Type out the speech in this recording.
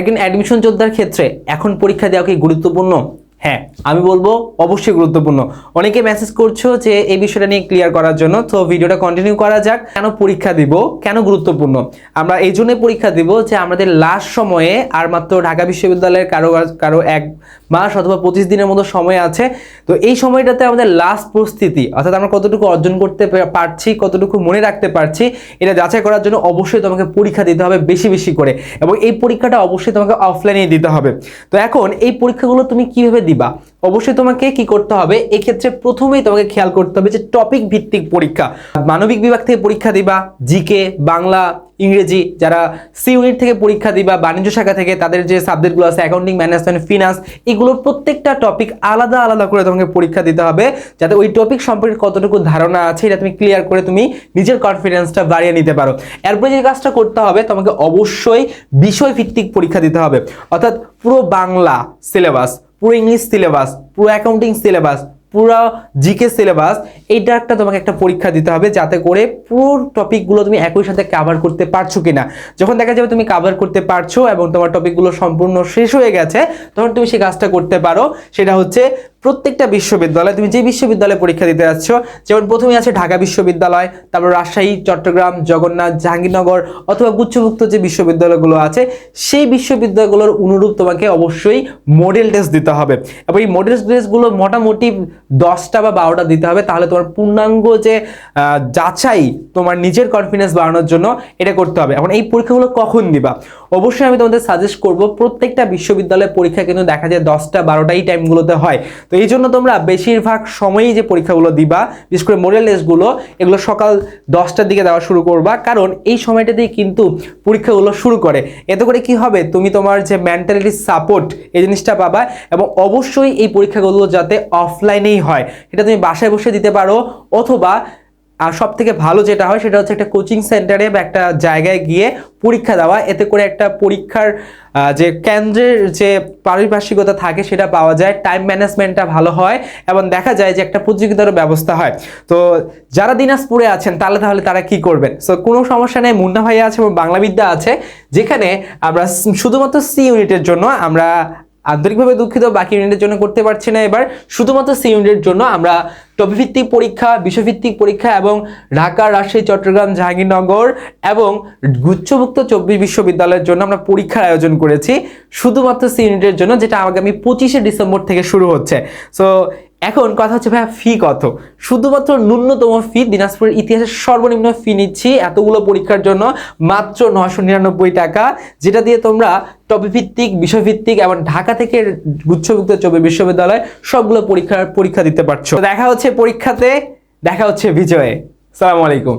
একদিন অ্যাডমিশন যোদ্ধার ক্ষেত্রে এখন পরীক্ষা দেওয়া কি গুরুত্বপূর্ণ? হ্যাঁ আমি বলব অবশ্যই গুরুত্বপূর্ণ। অনেকে মেসেজ করছ যে এই বিষয়টা নিয়ে ক্লিয়ার করার জন্য, তো ভিডিওটা কন্টিনিউ করা যাক। কেন পরীক্ষা দিব? কেন গুরুত্বপূর্ণ? আমরা এই জন্যই পরীক্ষা দিব যে আমাদের লাস্ট সময়ে আর মাত্র ঢাকা বিশ্ববিদ্যালয়ের কারও কারও এক মাস অথবা পঁচিশ দিনের মতো সময় আছে। তো এই সময়টাতে আমাদের লাস্ট প্রস্তুতি, অর্থাৎ আমরা কতটুকু অর্জন করতে পারছি, কতটুকু মনে রাখতে পারছি, এটা যাচাই করার জন্য অবশ্যই তোমাকে পরীক্ষা দিতে হবে বেশি বেশি করে। এবং এই পরীক্ষাটা অবশ্যই তোমাকে অফলাইনে দিতে হবে। তো এখন এই পরীক্ষাগুলো তুমি কীভাবে দিবা। অবশ্যই তোমাকে কি করতে হবে? এক্ষেত্রে প্রথমেই তোমাকে খেয়াল করতে হবে যে টপিক ভিত্তিক পরীক্ষা। মানবিক বিভাগ থেকে পরীক্ষা দিবা, জিকে, বাংলা, ইংরেজি, যারা সি ইউনিট থেকে পরীক্ষা দিবা, বাণিজ্য শাখা থেকে, তাদের যে সাবজেক্টগুলো আছে অ্যাকাউন্টিং ম্যানেজমেন্ট ফিনান্স এগুলোর প্রত্যেকটা টপিক আলাদা আলাদা করে তোমাকে পরীক্ষা দিতে হবে, যাতে ওই টপিক সম্পর্কে কতটুকু ধারণা আছে এটা তুমি ক্লিয়ার করে তুমি নিজের কনফিডেন্সটা বাড়িয়ে নিতে পারো। এরপরে যে কাজটা করতে হবে, তোমাকে অবশ্যই বিষয় ভিত্তিক পরীক্ষা দিতে হবে। অর্থাৎ পুরো বাংলা সিলেবাস পুরো ইংলিশ সিলেবাস পুরো অ্যাকাউন্টিং সিলেবাস পুরো জিকে সিলেবাস, এইটা একটা তোমাকে একটা পরীক্ষা দিতে হবে যাতে করে পুরো টপিকগুলো তুমি একই সাথে কভার করতে পারছ কিনা। যখন দেখা যাবে তুমি কভার করতে পারছ এবং তোমার টপিকগুলো সম্পূর্ণ শেষ হয়ে গেছে, তখন তুমি সেই কাজটা করতে পারো। সেটা হচ্ছে প্রত্যেকটা বিশ্ববিদ্যালয়, তুমি যে বিশ্ববিদ্যালয়ে পরীক্ষা দিতে যাচ্ছ, যেমন প্রথমে আছে ঢাকা বিশ্ববিদ্যালয়, তারপর রাজশাহী, চট্টগ্রাম, জগন্নাথ, জাহাঙ্গীরনগর অথবা গুচ্ছমুক্ত যে বিশ্ববিদ্যালয়গুলো আছে, সেই বিশ্ববিদ্যালয়গুলোর অনুরূপ তোমাকে অবশ্যই মডেল টেস্ট দিতে হবে। এবং এই মডেল টেস্টগুলো মোটামুটি দশটা বা বারোটা দিতে হবে, তাহলে তোমার পূর্ণাঙ্গ যে যাচাই তোমার নিজের কনফিডেন্স বাড়ানোর জন্য এটা করতে হবে। এখন এই পরীক্ষাগুলো কখন দিবা? অবশ্যই আমি তোমাদের সাজেস্ট করব, প্রত্যেকটা বিশ্ববিদ্যালয়ের পরীক্ষা কিন্তু দেখা যায় দশটা বারোটাই টাইমগুলোতে হয়। তো এই জন্য তোমরা বেশিরভাগ সময়ই যে পরীক্ষাগুলো দিবা, বিশেষ করে মোডেল টেস্টগুলো এগুলো সকাল দশটার দিকে দেওয়া শুরু করবা। কারণ এই সময়টাতেই কিন্তু পরীক্ষাগুলো শুরু করে। এতে করে কি হবে? তুমি তোমার যে মেন্টালিটি সাপোর্ট এই জিনিসটা পাবা এবং অবশ্যই এই পরীক্ষাগুলো যাতে অফলাইনেই হয় এটা তুমি বাসায় বসে দিতে পারো, অথবা, আর সব থেকে ভালো যেটা হয় সেটা হচ্ছে একটা কোচিং সেন্টারে বা একটা জায়গায় গিয়ে পরীক্ষা দেওয়া। এতে করে একটা পরীক্ষার যে কেন্দ্রের যে পারিপার্শ্বিকতা থাকে সেটা পাওয়া যায় টাইম ম্যানেজমেন্টটা ভালো হয়, এবং দেখা যায় যে একটা প্রতিযোগিতারও ব্যবস্থা হয়। তো যারা দিনাজপুরে আছেন, তাহলে তাহলে তারা কি করবেন? সো কোনো সমস্যা নেই, মুন্না ভাইয়া আছে এবং বাংলা বিদ্যা আছে, যেখানে আমরা শুধুমাত্র সি ইউনিটের জন্য আমরা আন্তরিকভাবে দুঃখিত, বাকি ইউনিটের জন্য করতে পারছি না এবার। শুধুমাত্র সি ইউনিটের জন্য আমরা টপিভিত্তিক পরীক্ষা বিশ্বভিত্তিক পরীক্ষা এবং ঢাকা, রাজশাহী, চট্টগ্রাম, জাহাঙ্গীরনগর এবং গুচ্ছভুক্ত চব্বিশ বিশ্ববিদ্যালয়ের জন্য আমরা পরীক্ষার আয়োজন করেছি। শুধুমাত্র সি ইউনিটের জন্য, যেটা আগামী পঁচিশে ডিসেম্বর থেকে শুরু হচ্ছে। সো এখন কথা হচ্ছে ভাইয়া ফি কত? শুধুমাত্র ন্যূনতম ফি দিনাজপুরের ইতিহাসের সর্বনিম্ন ফি নিচ্ছি এতগুলো পরীক্ষার জন্য, মাত্র নশো নিরানব্বই টাকা, যেটা দিয়ে তোমরা টপিভিত্তিক বিষয়ভিত্তিক এবং ঢাকা থেকে গুচ্ছভুক্ত চব্বিশ বিশ্ববিদ্যালয় সবগুলো পরীক্ষার, পরীক্ষা দিতে পারছ। দেখা হচ্ছে পরীক্ষাতে, দেখা হচ্ছে বিজয়ে। সালামু আলাইকুম।